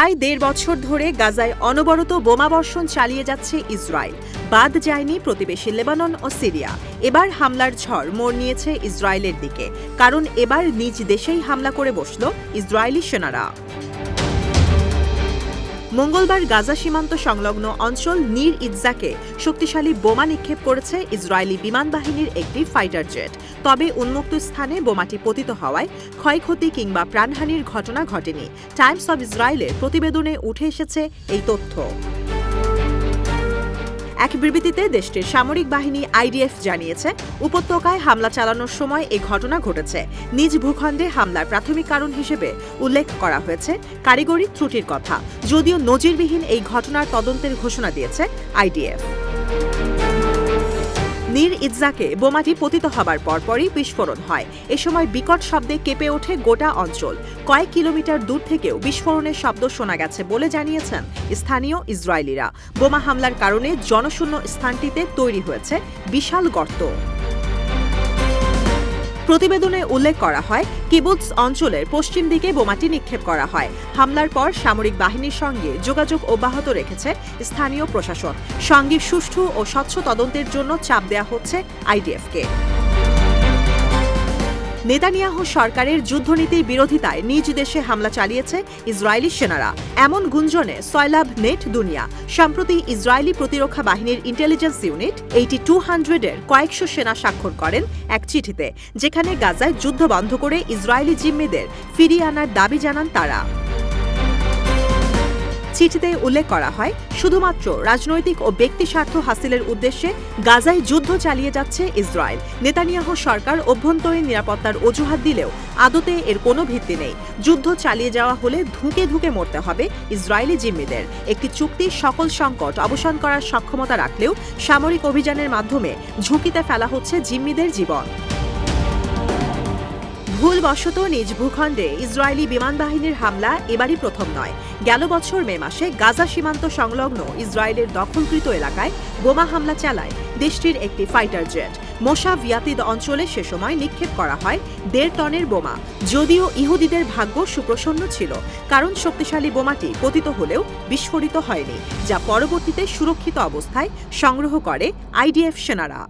প্রায় দেড় বছর ধরে গাজায় অনবরত বোমাবর্ষণ চালিয়ে যাচ্ছে ইসরায়েল। বাদ যায়নি প্রতিবেশী লেবানন ও সিরিয়া। এবার হামলার ঝড় মোড় নিয়েছে ইসরায়েলের দিকে। কারণ এবার নিজ দেশেই হামলা করে বসল ইসরায়েলি সেনারা। মঙ্গলবার গাজা সীমান্ত সংলগ্ন অঞ্চল নীর ইৎজাকে শক্তিশালী বোমা নিক্ষেপ করেছে ইসরায়েলি বিমান বাহিনীর একটি ফাইটার জেট। তবে উন্মুক্ত স্থানে বোমাটি পতিত হওয়ায় ক্ষয়ক্ষতি কিংবা প্রাণহানির ঘটনা ঘটেনি। টাইমস অব ইসরায়েলের প্রতিবেদনে উঠে এসেছে এই তথ্য। এক বিবৃতিতে দেশটির সামরিক বাহিনী আইডিএফ জানিয়েছে, উপত্যকায় হামলা চালানোর সময় এই ঘটনা ঘটেছে। নিজ ভূখণ্ডে হামলার প্রাথমিক কারণ হিসেবে উল্লেখ করা হয়েছে, কারিগরি ত্রুটির কথা। যদিও নজিরবিহীন এই ঘটনার তদন্তের ঘোষণা দিয়েছে আইডিএফ। নীর ইজ্জাকে বোমাটি পতিত হবার পরপরই বিস্ফোরণ হয়। এ সময় বিকট শব্দে কেঁপে ওঠে গোটা অঞ্চল। কয়েক কিলোমিটার দূর থেকেও বিস্ফোরণের শব্দ শোনা গেছে বলে জানিয়েছেন স্থানীয় ইসরায়েলিরা। বোমা হামলার কারণে জনশূন্য স্থানটিতে তৈরি হয়েছে বিশাল গর্ত। প্রতিবেদনে উল্লেখ করা হয় কিবুৎস অঞ্চলের পশ্চিম দিকে বোমাটি নিক্ষেপ করা হয়। হামলার পর সামরিক বাহিনীর সঙ্গে যোগাযোগ অব্যাহত রেখেছে স্থানীয় প্রশাসন। সঙ্গে সুষ্ঠু ও স্বচ্ছ তদন্তের জন্য চাপ দেওয়া হচ্ছে আইডিএফকে। নেতানিয়াহু সরকারের যুদ্ধনীতির বিরোধিতায় নিজ দেশে হামলা চালিয়েছে ইসরায়েলি সেনারা। এমন গুঞ্জনে সয়লাভ নেট দুনিয়া, সম্প্রতি ইসরায়েলি প্রতিরক্ষা বাহিনীর ইন্টেলিজেন্স ইউনিট এইটি টু হান্ড্রেডের কয়েকশো সেনা স্বাক্ষর করেন এক চিঠিতে, যেখানে গাজায় যুদ্ধ বন্ধ করে ইসরায়েলি জিম্মিদের ফিরিয়ে আনার দাবি জানান তারা। চিঠিতে উল্লেখ করা হয়, শুধুমাত্র রাজনৈতিক ও ব্যক্তি স্বার্থ হাসিলের উদ্দেশ্যে গাজায় যুদ্ধ চালিয়ে যাচ্ছে ইসরায়েল। নেতানিয়াহু সরকার অভ্যন্তরীণ নিরাপত্তার অজুহাত দিলেও আদতে এর কোনো ভিত্তি নেই। যুদ্ধ চালিয়ে যাওয়া হলে ধুঁকে ধুঁকে মরতে হবে ইসরায়েলি জিম্মিদের। একটি চুক্তি সকল সংকট অবসান করার সক্ষমতা রাখলেও সামরিক অভিযানের মাধ্যমে ঝুঁকিতে ফেলা হচ্ছে জিম্মিদের জীবন। ভুলবশত নিজ ভূখণ্ডে ইসরায়েলি বিমান বাহিনীর হামলা এবারই প্রথম নয়। গেল বছর মে মাসে গাজা সীমান্ত সংলগ্ন ইসরায়েলের দখলকৃত এলাকায় বোমা হামলা চালায় দেশটির একটি ফাইটার জেট। মোশা ভিয়াতিদ অঞ্চলে সে সময় নিক্ষেপ করা হয় দেড় টনের বোমা। যদিও ইহুদিদের ভাগ্য সুপ্রসন্ন ছিল, কারণ শক্তিশালী বোমাটি পতিত হলেও বিস্ফোরিত হয়নি, যা পরবর্তীতে সুরক্ষিত অবস্থায় সংগ্রহ করে আইডিএফ সেনারা।